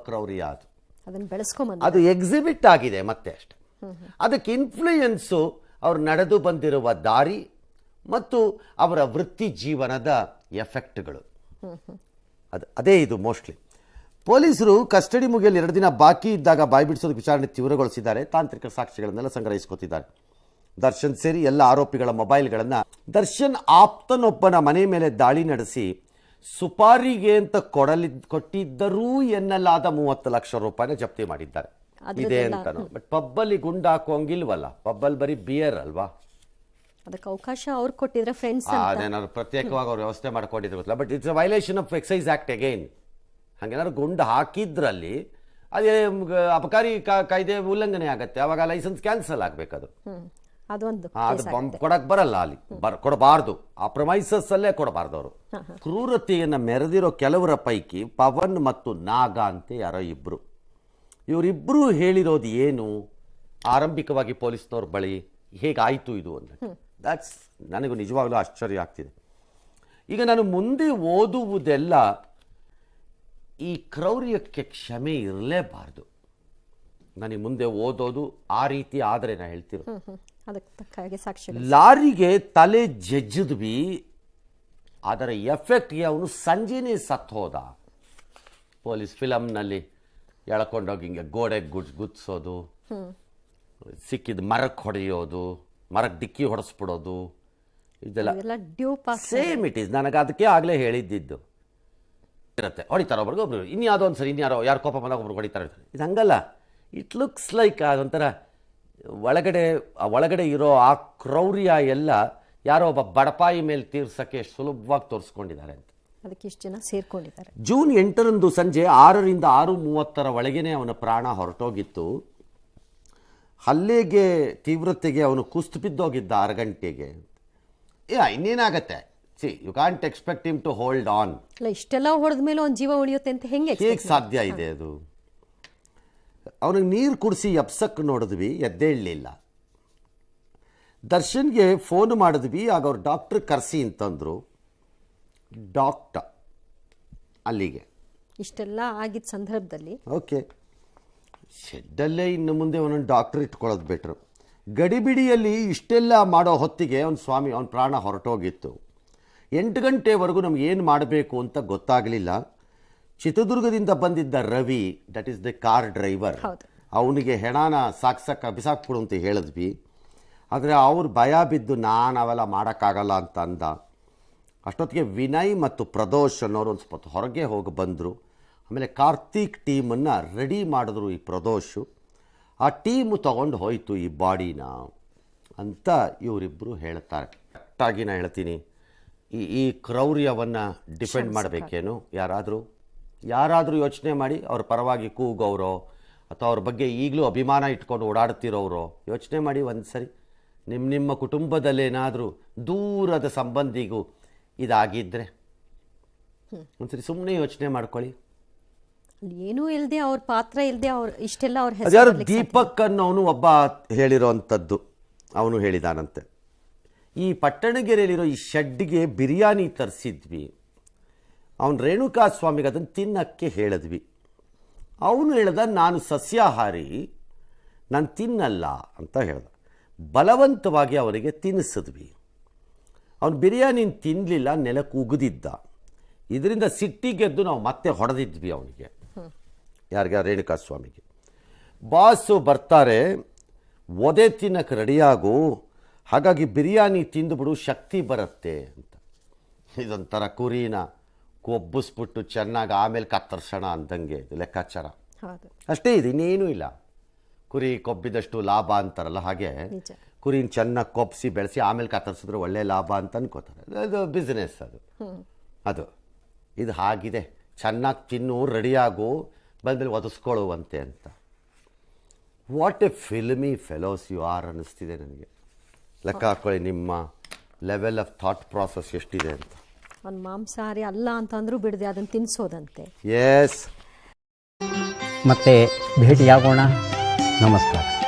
ಕ್ರೌರ್ಯ ಅದು ಅದನ್ನ ಬೆಳೆಸ್ಕೊಂಬಂದ ಅದು ಎಕ್ಸಿಬಿಟ್ ಆಗಿದೆ ಮತ್ತೆ ಅಷ್ಟೆ. ಅದಕ್ಕೆ ಇನ್ಫ್ಲೂಯೆನ್ಸು ಅವ್ರು ನಡೆದು ಬಂದಿರುವ ದಾರಿ ಮತ್ತು ಅವರ ವೃತ್ತಿ ಜೀವನದ ಎಫೆಕ್ಟ್ಗಳು ಅದು ಅದೇ ಇದು ಮೋಸ್ಟ್ಲಿ ಪೊಲೀಸರು ಕಸ್ಟಡಿ ಮುಗಿಯಲ್ಲಿ ಎರಡು ದಿನ ಬಾಕಿ ಇದ್ದಾಗ ಬಾಯಿ ಬಿಡಿಸೋದು ವಿಚಾರಣೆ ತೀವ್ರಗೊಳಿಸಿದ್ದಾರೆ. ತಾಂತ್ರಿಕ ಸಾಕ್ಷಿಗಳನ್ನೆಲ್ಲ ಸಂಗ್ರಹಿಸ್ಕೊತಿದ್ದಾರೆ ದರ್ಶನ್ ಸೇರಿ ಎಲ್ಲ ಆರೋಪಿಗಳ ಮೊಬೈಲ್ಗಳನ್ನು ದರ್ಶನ್ ಆಪ್ತನೊಬ್ಬನ ಮನೆ ಮೇಲೆ ದಾಳಿ ನಡೆಸಿ ಸುಪಾರಿಗೆ ಅಂತ ಕೊಡಲಿ ಕೊಟ್ಟಿದ್ದರೂ ಎನ್ನಲಾದ ಮೂವತ್ತು ಲಕ್ಷ ರೂಪಾಯಿನ ಜಪ್ತಿ ಮಾಡಿದ್ದಾರೆ. ಇದೆ ಅಂತಾನು ಬಟ್ ಪಬ್ಬಲ್ಲಿ ಗುಂಡ ಹಾಕೋಂಗಿಲ್ವಲ್ಲ ಪಬ್ಬಲ್ ಬರೀ ಬಿಯರ್ ಅಲ್ವಾ? ಅದಕ್ಕೆ ಅವಕಾಶ ಅವ್ರು ಕೊಟ್ಟಿದ್ರೆ ಫ್ರೆಂಡ್ಸ್ ಅದೇನಾದ್ರು ಪ್ರತ್ಯೇಕವಾಗಿ ಅವ್ರು ವ್ಯವಸ್ಥೆ ಮಾಡ್ಕೊಂಡಿದ್ರು ಗೊತ್ತಿಲ್ಲ. But it's violation of excise act again ಹಂಗೇನಾದ್ರು ಗುಂಡು ಹಾಕಿದ್ರಲ್ಲಿ ಅದೇ ಅಬಕಾರಿ ಕಾಯ್ದೆ ಉಲ್ಲಂಘನೆ ಆಗುತ್ತೆ. ಅವಾಗ ಲೈಸೆನ್ಸ್ ಕ್ಯಾನ್ಸಲ್ ಆಗಬೇಕದು. ಅದೊಂದು ಅದು ಕೊಡಕ್ ಬರಲ್ಲ ಅಲ್ಲಿ. ಬರ್ ಕೊಡಬಾರ್ದು. ಆ ಪ್ರಮೈಸಸ್ ಅಲ್ಲೇ ಕೊಡಬಾರ್ದು ಅವರು ಕ್ರೂರತೆಯನ್ನು ಮೆರೆದಿರೋ ಕೆಲವರ ಪೈಕಿ ಪವನ್ ಮತ್ತು ನಾಗ ಅಂತ ಯಾರೋ ಇಬ್ರು. ಇವರಿಬ್ಬರು ಹೇಳಿರೋದು ಏನು? ಆರಂಭಿಕವಾಗಿ ಪೊಲೀಸ್ನವ್ರ ಬಳಿ ಹೇಗಾಯಿತು ಇದು ಅಂತ. ದಟ್ಸ್ ನನಗೂ ನಿಜವಾಗ್ಲೂ ಆಶ್ಚರ್ಯ ಆಗ್ತಿದೆ. ಈಗ ನಾನು ಮುಂದೆ ಓದುವುದೆಲ್ಲ ಈ ಕ್ರೌರ್ಯಕ್ಕೆ ಕ್ಷಮೆ ಇರಲೇಬಾರ್ದು. ನನಗೆ ಮುಂದೆ ಓದೋದು ಆ ರೀತಿ ಆದರೆ ನಾ ಹೇಳ್ತಿರೋ ಅದಕ್ಕೆ ತಕ್ಕ ಹಾಗೆ ಸಾಕ್ಷಿ ಲಾರಿಗೆ ತಲೆ ಜಜ್ಜಿದ್ವಿ ಅದರ ಎಫೆಕ್ಟ್ಗೆ ಅವನು ಸಂಜೆನೇ ಸತ್ತು ಹೋದ. ಪೊಲೀಸ್ ಫಿಲಮ್ನಲ್ಲಿ ಎಳ್ಕೊಂಡೋಗಿ ಹಿಂಗೆ ಗೋಡೆಗೆ ಗುಡ್ ಗುದ್ಸೋದು ಸಿಕ್ಕಿದ ಮರಕ್ಕೆ ಹೊಡೆಯೋದು ಮರಕ್ಕೆ ಡಿಕ್ಕಿ ಹೊಡೆಸ್ಬಿಡೋದು ಇದೆಲ್ಲ ಸೇಮ್ ಇಟ್ ಈಸ್. ನನಗೆ ಅದಕ್ಕೆ ಆಗಲೇ ಹೇಳಿದ್ದಿದ್ದು. ಇರುತ್ತೆ. ಹೊಡಿತಾರೆ ಒಬ್ರಿಗೆ ಒಬ್ರು ಇನ್ಯಾವುದೋ ಒಂದು ಸರಿ ಇನ್ಯಾರೋ ಯಾರು ಕೋಪ ಬಂದಾಗ ಒಬ್ರು ಹೊಡಿತಾರೆ. ಇದು ಹಂಗಲ್ಲ ಇಟ್ ಲುಕ್ಸ್ ಲೈಕ್ ಅದೊಂಥರ ಒಳಗಡೆ ಒಳಗಡೆ ಇರೋ ಆ ಕ್ರೌರ್ಯ ಎಲ್ಲ ಯಾರೋ ಒಬ್ಬ ಬಡಪಾಯಿ ಮೇಲೆ ತೀರ್ಸಕ್ಕೆ ಸುಲಭವಾಗಿ ತೋರಿಸ್ಕೊಂಡಿದ್ದಾರೆ ಅಂತ. ಅದಕ್ಕೆ ಇಷ್ಟು ಜನ ಸೇರ್ಕೊಂಡಿದ್ದಾರೆ. ಜೂನ್ ಎಂಟರಂದು ಸಂಜೆ ಆರರಿಂದ ಆರು ಮೂವತ್ತರ ಒಳಗೇನೆ ಅವನ ಪ್ರಾಣ ಹೊರಟೋಗಿತ್ತು. ಹಲ್ಲೆಗೆ ತೀವ್ರತೆಗೆ ಅವನು ಕುಸ್ತು ಬಿದ್ದೋಗಿದ್ದ ಆರು ಗಂಟೆಗೆ. ಏ ಇನ್ನೇನಾಗತ್ತೆ? See you can't expect him to hold on ಇಷ್ಟೆಲ್ಲ ಹೊಡೆದ ಮೇಲೆ ಒಂದು ಜೀವ ಉಳಿಯುತ್ತೆ ಅಂತ ಹೆಂಗೆ ಹೇಗೆ ಸಾಧ್ಯ ಇದೆ ಅದು? ಅವನಿಗೆ ನೀರು ಕುಡಿಸಿ ಎಪ್ಸಕ್ಕೆ ನೋಡಿದ್ವಿ ಎದ್ದೇಳಲಿಲ್ಲ ದರ್ಶನ್ಗೆ ಫೋನ್ ಮಾಡಿದ್ವಿ ಆಗ ಅವ್ರು ಡಾಕ್ಟ್ರ್ ಕರೆಸಿ ಅಂತಂದರು. ಡಾಕ್ಟ ಅಲ್ಲಿಗೆ. ಇಷ್ಟೆಲ್ಲ ಆಗಿದ್ದ ಸಂದರ್ಭದಲ್ಲಿ. ಓಕೆ. ಶೆಡ್ಡಲ್ಲೇ ಇನ್ನು ಮುಂದೆ ಒಂದೊಂದು ಡಾಕ್ಟ್ರ್ ಇಟ್ಕೊಳ್ಳೋದು ಬೆಟ್ರು ಗಡಿಬಿಡಿಯಲ್ಲಿ ಇಷ್ಟೆಲ್ಲ ಮಾಡೋ ಹೊತ್ತಿಗೆ ಅವನ ಸ್ವಾಮಿ ಅವನ ಪ್ರಾಣ ಹೊರಟೋಗಿತ್ತು. ಎಂಟು ಗಂಟೆವರೆಗೂ ನಮ್ಗೆ ಏನು ಮಾಡಬೇಕು ಅಂತ ಗೊತ್ತಾಗಲಿಲ್ಲ. ಚಿತ್ರದುರ್ಗದಿಂದ ಬಂದಿದ್ದ Ravi that is the car driver. ಅವನಿಗೆ ಹೆಣಾನ ಸಾಕ್ಸಕ್ಕ ಬಿಸಾಕ್ಬಿಡು ಅಂತ ಹೇಳಿದ್ವಿ. ಆದರೆ ಅವ್ರು ಭಯ ಬಿದ್ದು ನಾನು ಅವೆಲ್ಲ ಮಾಡೋಕ್ಕಾಗಲ್ಲ ಅಂತ ಅಂದ ಅಷ್ಟೊತ್ತಿಗೆ ವಿನಯ್ ಮತ್ತು ಪ್ರದೋಷ್ ಅನ್ನೋರು ಒಂದು ಸ್ವಲ್ಪ ಹೊರಗೆ ಹೋಗಿ ಬಂದರು. ಆಮೇಲೆ ಕಾರ್ತೀಕ್ ಟೀಮನ್ನು ರೆಡಿ ಮಾಡಿದ್ರು ಈ ಪ್ರದೋಷು. ಆ ಟೀಮು ತಗೊಂಡು ಹೋಯಿತು ಈ ಬಾಡಿನ ಅಂತ ಇವರಿಬ್ಬರು ಹೇಳ್ತಾರೆ. ಕರೆಕ್ಟಾಗಿ ನಾನು ಹೇಳ್ತೀನಿ. ಈ ಈ ಕ್ರೌರ್ಯವನ್ನು ಡಿಪೆಂಡ್ ಮಾಡಬೇಕೇನು? ಯಾರಾದರೂ? ಯಾರಾದರೂ ಯೋಚನೆ ಮಾಡಿ ಅವ್ರ ಪರವಾಗಿ ಕೂಗೋರೋ ಅಥವಾ ಅವ್ರ ಬಗ್ಗೆ ಈಗಲೂ ಅಭಿಮಾನ ಇಟ್ಕೊಂಡು ಓಡಾಡ್ತಿರೋರು ಯೋಚನೆ ಮಾಡಿ ಒಂದು ಸರಿ ನಿಮ್ಮ ನಿಮ್ಮ ಕುಟುಂಬದಲ್ಲೇನಾದರೂ ದೂರದ ಸಂಬಂಧಿಗೂ ಇದಾಗಿದ್ದರೆ ಒಂದ್ಸರಿ ಸುಮ್ಮನೆ ಯೋಚನೆ ಮಾಡ್ಕೊಳ್ಳಿ. ಏನೂ ಇಲ್ಲದೆ ಅವ್ರ ಪಾತ್ರ ಇಲ್ಲದೆ ಅವ್ರ ಇಷ್ಟೆಲ್ಲ ಅವ್ರ ಯಾರು ಹೆಸರು ದೀಪಕ್ ಅನ್ನೋನು ಒಬ್ಬ ಹೇಳಿರೋವಂಥದ್ದು ಅವನು ಹೇಳಿದಾನಂತೆ. ಈ ಪಟ್ಟಣಗೆರೆಯಲ್ಲಿರೋ ಈ ಶೆಡ್ಗೆ ಬಿರಿಯಾನಿ ತರಿಸಿದ್ವಿ. ಅವನು ರೇಣುಕಾ ಸ್ವಾಮಿಗೆ ಅದನ್ನು ತಿನ್ನಕ್ಕೆ ಹೇಳಿದ್ವಿ. ಅವನು ಹೇಳ್ದ, ನಾನು ಸಸ್ಯಾಹಾರಿ, ನಾನು ತಿನ್ನಲ್ಲ ಅಂತ ಹೇಳ್ದ. ಬಲವಂತವಾಗಿ ಅವನಿಗೆ ತಿನ್ನಿಸಿದ್ವಿ. ಅವನು ಬಿರಿಯಾನಿನ ತಿನ್ನಲಿಲ್ಲ ನೆಲಕ್ಕೆ ಉಗಿದಿದ್ದ. ಇದರಿಂದ ಸಿಟ್ಟಿಗೆದ್ದು ನಾವು ಮತ್ತೆ ಹೊಡೆದಿದ್ವಿ ಅವನಿಗೆ. ಯಾರಿಗೆ? ರೇಣುಕಾ ಸ್ವಾಮಿಗೆ ಬಾಸು ಬರ್ತಾರೆ ಒದೆ ತಿನ್ನಕ್ಕೆ ರೆಡಿಯಾಗು ಹಾಗಾಗಿ ಬಿರಿಯಾನಿ ತಿಂದುಬಿಡು, ಶಕ್ತಿ ಬರುತ್ತೆ ಅಂತ. ಇದೊಂಥರ ಕುರಿನ. ಕೊಬ್ಬಿಸ್ಬಿಟ್ಟು ಚೆನ್ನಾಗಿ ಆಮೇಲೆ ಕತ್ತರಿಸೋಣ ಅಂದಂಗೆ ಇದು ಲೆಕ್ಕಾಚಾರ. ಅಷ್ಟೇ ಇದು ಇನ್ನೇನೂ ಇಲ್ಲ. ಕುರಿ ಕೊಬ್ಬಿದಷ್ಟು ಲಾಭ ಅಂತಾರಲ್ಲ ಹಾಗೆ. ಕುರಿನ ಚೆನ್ನಾಗಿ ಕೊಬ್ಬಿಸಿ ಬೆಳೆಸಿ ಆಮೇಲೆ ಕತ್ತರಿಸಿದ್ರೆ ಒಳ್ಳೆ ಲಾಭ ಅಂತ ಅನ್ಕೋತಾರೆ. ಅದು ಬಿಸ್ನೆಸ್ ಅದು. ಅದು. ಇದು ಹಾಗಿದೆ. ಚೆನ್ನಾಗಿ ತಿನ್ನು ರೆಡಿಯಾಗು ಬಂದಮೇಲೆ ಒದಿಸ್ಕೊಳ್ಳುವಂತೆ ಅಂತ. What a filmy fellows you are ಅನ್ನಿಸ್ತಿದೆ ನನಗೆ. ಲೆಕ್ಕ ಹಾಕ್ಕೊಳ್ಳಿ ನಿಮ್ಮ ಲೆವೆಲ್ ಆಫ್ ಥಾಟ್ ಪ್ರಾಸೆಸ್ ಎಷ್ಟಿದೆ ಅಂತ. ಅವ್ನು ಮಾಂಸಾಹಾರಿ ಅಲ್ಲ ಅಂತಂದ್ರೂ ಬಿಡದೆ ಅದನ್ನ ತಿನ್ಸೋದಂತೆ. ಎಸ್ ಮತ್ತೆ ಭೇಟಿಯಾಗೋಣ. ನಮಸ್ಕಾರ.